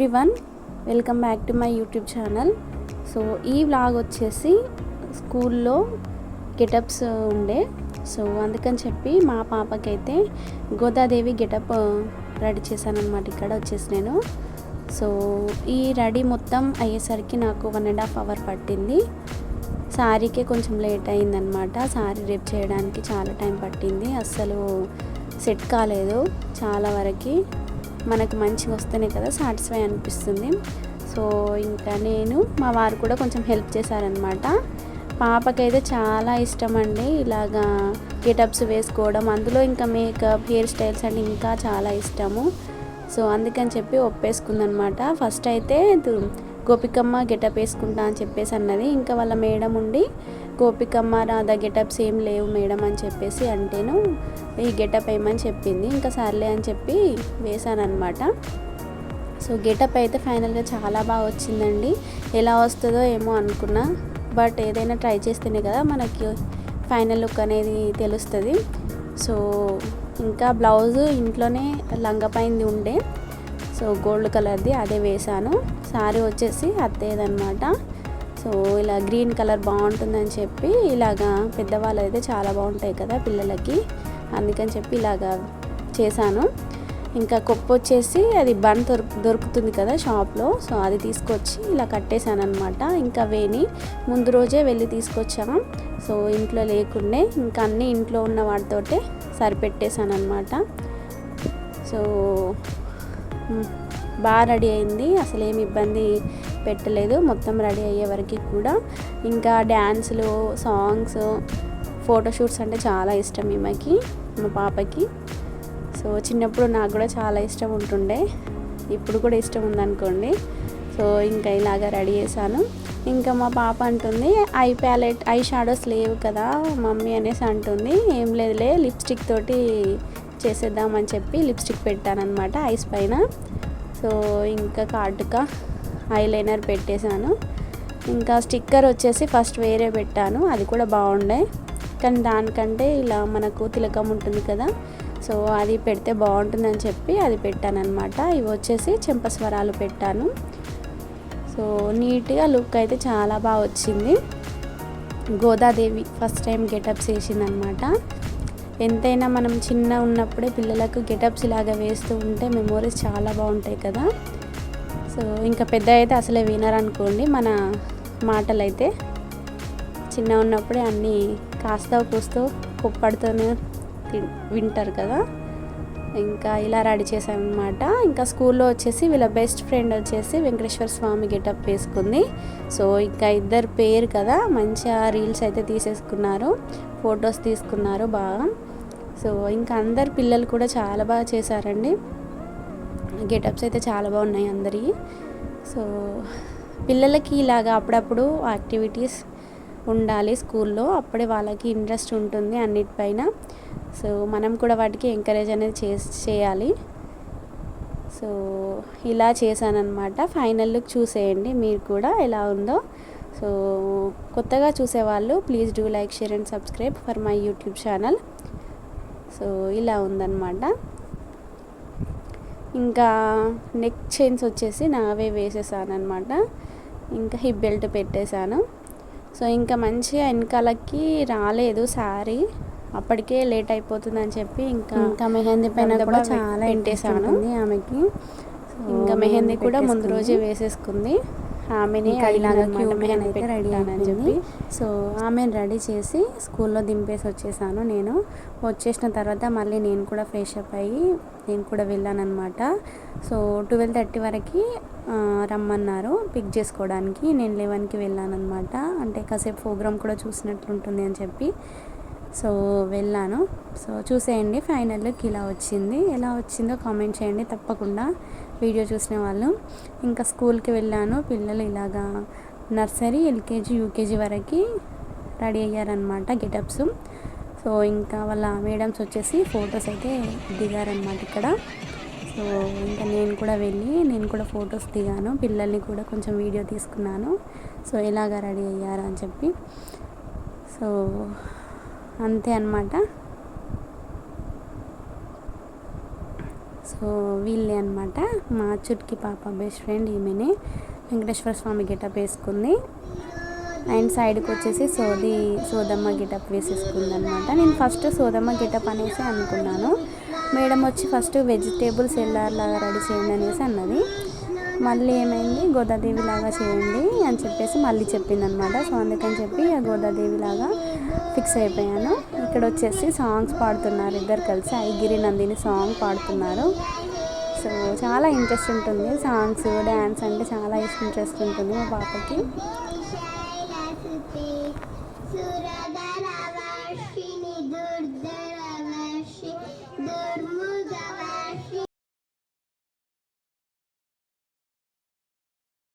Everyone welcome back to my YouTube channel. So ఈ vlog వచ్చేసి స్కూల్లో గెటప్స్ ఉండే. సో అందుకని చెప్పి మా పాపకైతే గోదాదేవి గెటప్ రెడీ చేశానమాట ఇక్కడ వచ్చేసి నేను. సో ఈ రెడీ మొత్తం అయ్యేసరికి నాకు వన్ అండ్ హాఫ్ అవర్ పట్టింది. శారీకే కొంచెం లేట్ అయిందనమాట శారీ రేపు చేయడానికి చాలా టైం పట్టింది. అస్సలు సెట్ కాలేదు చాలా వరకు. మనకు మంచిగా వస్తేనే కదా సాటిస్ఫై అనిపిస్తుంది. సో ఇంకా నేను మా వారు కూడా కొంచెం హెల్ప్ చేశారనమాట పాపకైతే చాలా ఇష్టం అండి ఇలాగా గెటప్స్ వేసుకోవడం. అందులో ఇంకా మేకప్ హెయిర్ స్టైల్స్ అంటే ఇంకా చాలా ఇష్టము. సో అందుకని చెప్పి ఒప్పేసుకుందనమాట ఫస్ట్ అయితే గోపికమ్మ గెటప్ వేసుకుంటా అని చెప్పేసి అన్నది. ఇంకా వాళ్ళ మేడం ఉండి గోపికమ్మ రాధా గెటప్స్ ఏం లేవు మేడం అని చెప్పేసి అంటేను ఈ గెటప్ వేయమని చెప్పింది. ఇంకా సర్లే అని చెప్పి వేశానమాట సో గెటప్ అయితే ఫైనల్గా చాలా బాగా వచ్చిందండి. ఎలా వస్తుందో ఏమో అనుకున్నా. బట్ ఏదైనా ట్రై చేస్తేనే కదా మనకి ఫైనల్ లుక్ అనేది తెలుస్తుంది. సో ఇంకా బ్లౌజ్ ఇంట్లోనే లంగపైంది ఉండే. సో గోల్డ్ కలర్ది అదే వేశాను. శారీ వచ్చేసి అత్తేదనమాట సో ఇలా గ్రీన్ కలర్ బాగుంటుందని చెప్పి ఇలాగా పెద్దవాళ్ళు అయితే చాలా బాగుంటాయి కదా పిల్లలకి. అందుకని చెప్పి ఇలాగా చేశాను. ఇంకా కొప్పు వచ్చేసి అది బన్ దొరుకు దొరుకుతుంది కదా షాప్లో. సో అది తీసుకొచ్చి ఇలా కట్టేశాను అనమాట ఇంకా వేని ముందు రోజే వెళ్ళి తీసుకొచ్చాము సో ఇంట్లో లేకుండే ఇంకా అన్నీ ఇంట్లో ఉన్న వాటితోటే సరిపెట్టేశాను అనమాట సో బాగా రెడీ అయింది. అసలు ఏమి ఇబ్బంది పెట్టలేదు. మొత్తం రెడీ అయ్యే వరకు కూడా. ఇంకా డ్యాన్సులు సాంగ్స్ ఫోటోషూట్స్ అంటే చాలా ఇష్టం ఈమెకి మా పాపకి. సో చిన్నప్పుడు నాకు కూడా చాలా ఇష్టం ఉంటుండే. ఇప్పుడు కూడా ఇష్టం ఉందనుకోండి. సో ఇంకా ఇలాగా రెడీ చేశాను. ఇంకా మా పాప అంటుంది ఐ ప్యాలెట్ ఐ షాడోస్ లేవు కదా మమ్మీ అనేసి అంటుంది. ఏం లేదులే లిప్స్టిక్ తోటి చేసేద్దామని చెప్పి లిప్స్టిక్ పెట్టానమాట ఐస్ పైన. సో ఇంకా కాటుక ఐలైనర్ పెట్టేశాను. ఇంకా స్టిక్కర్ వచ్చేసి ఫస్ట్ వేరే పెట్టాను అది కూడా బాగుండే. కానీ దానికంటే ఇలా మనకు తిలకం ఉంటుంది కదా సో అది పెడితే బాగుంటుందని చెప్పి అది పెట్టానమాట ఇవి వచ్చేసి చెంపస్వరాలు పెట్టాను. సో నీట్గా లుక్ అయితే చాలా బాగా వచ్చింది. గోదాదేవి ఫస్ట్ టైం గెటప్స్ వేసిందనమాట ఎంతైనా మనం చిన్న ఉన్నప్పుడే పిల్లలకు గెటప్స్ ఇలాగా వేస్తూ ఉంటే మెమోరీస్ చాలా బాగుంటాయి కదా. సో ఇంకా పెద్ద అయితే అసలే వినరనుకోండి మన మాటలు అయితే చిన్న ఉన్నప్పుడే అన్నీ కాస్త కూస్తూ కొప్పడుతూనే వింటారు కదా. ఇంకా ఇలా రెడీ చేశాను అనమాట ఇంకా స్కూల్లో వచ్చేసి వీళ్ళ బెస్ట్ ఫ్రెండ్ వచ్చేసి వెంకటేశ్వర స్వామి గెటప్ వేసుకుంది. సో ఇంకా ఇద్దరు పేరు కదా మంచిగా రీల్స్ అయితే తీసేసుకున్నారు. ఫొటోస్ తీసుకున్నారు బాగా. సో ఇంకా అందరు పిల్లలు కూడా చాలా బాగా చేశారండి. గెటప్స్ అయితే చాలా బాగున్నాయి అందరివి. సో పిల్లలకి ఇలాగా అప్పుడప్పుడు యాక్టివిటీస్ ఉండాలి స్కూల్లో. అప్పుడే వాళ్ళకి ఇంట్రెస్ట్ ఉంటుంది అన్నిటిపైన. సో మనం కూడా వాటికి ఎంకరేజ్ అనేది చేసి చేయాలి. సో ఇలా చేశానన్నమాట. ఫైనల్ లుక్ చూసేయండి మీరు కూడా ఎలా ఉందో. సో కొత్తగా చూసేవాళ్ళు please do like share and subscribe for my YouTube channel. So ఇలా ఉందన్నమాట. ఇంకా నెక్ చైన్స్ వచ్చేసి నావే వేసేసాను అనమాట ఇంకా హిప్ బెల్ట్ పెట్టేశాను. సో ఇంకా మంచిగా వెనకాలకి రాలేదు శారీ. అప్పటికే లేట్ అయిపోతుందని చెప్పి ఇంకా ఇంకా మెహందీ పైన కూడా చాలా పెట్టేశాను. ఆమెకి. ఇంకా మెహందీ కూడా ముందు. రోజే వేసేసుకుంది. ఆమెనే ఇలాగ అయితే రెడీ పెట్టానని చెప్పి చెప్పి. సో ఆమెను రెడీ చేసి స్కూల్లో దింపేసి వచ్చేసాను నేను. వచ్చేసిన తర్వాత మళ్ళీ నేను కూడా ఫ్రెష్ అప్ అయ్యి నేను కూడా వెళ్ళాను అనమాట సో ట్వెల్వ్ థర్టీ వరకు రమ్మన్నారు పిక్ చేసుకోవడానికి. నేను లెవెన్కి వెళ్ళాను అనమాట అంటే కాసేపు ప్రోగ్రామ్ కూడా చూసినట్లుంటుంది అని చెప్పి. సో వెళ్ళాను. సో చూసేయండి. ఫైనల్ లుక్ ఇలా వచ్చింది. ఎలా వచ్చిందో కామెంట్ చేయండి. తప్పకుండా వీడియో చూసిన వాళ్ళు. ఇంకా స్కూల్కి వెళ్ళాను. పిల్లలు ఇలాగా నర్సరీ ఎల్కేజీ యూకేజీ వరకు రెడీ అయ్యారనమాట గెటప్స్. సో ఇంకా వాళ్ళ మేడమ్స్ వచ్చేసి ఫొటోస్ అయితే దిగారనమాట ఇక్కడ. సో ఇంకా నేను కూడా వెళ్ళి నేను కూడా ఫొటోస్ దిగాను. పిల్లల్ని కూడా కొంచెం వీడియో తీసుకున్నాను. సో ఇలాగా రెడీ అయ్యారా అని చెప్పి. సో అంతే అనమాట సో వీళ్ళే అనమాట మా చుట్కి పాప బెస్ట్ ఫ్రెండ్ ఈమెనే. వెంకటేశ్వర స్వామి గెటప్ వేసుకుంది. అండ్ సైడ్కి వచ్చేసి సోది సోదమ్మ గెటప్ వేసేసుకుంది అనమాట నేను ఫస్ట్ సోదమ్మ గెటప్ అనేసి అనుకున్నాను. మేడం వచ్చి ఫస్ట్ వెజిటేబుల్స్ ఎల్లార్ లాగా రెడీ చేయండి అనేసి అన్నది. మళ్ళీ ఏమైంది? గోదాదేవి లాగా చేయండి అని చెప్పేసి మళ్ళీ చెప్పింది అనమాట సో అందుకని చెప్పి ఆ గోదాదేవి లాగా ఫిక్స్ అయిపోయాను. ఇక్కడ వచ్చేసి సాంగ్స్ పాడుతున్నారు ఇద్దరు కలిసి. ఐగిరి నందిని సాంగ్ పాడుతున్నారు. సో చాలా ఇంట్రెస్ట్ ఉంటుంది. సాంగ్స్ డ్యాన్స్ అంటే చాలా ఇంట్రెస్ట్ ఉంటుంది మా పాపకి.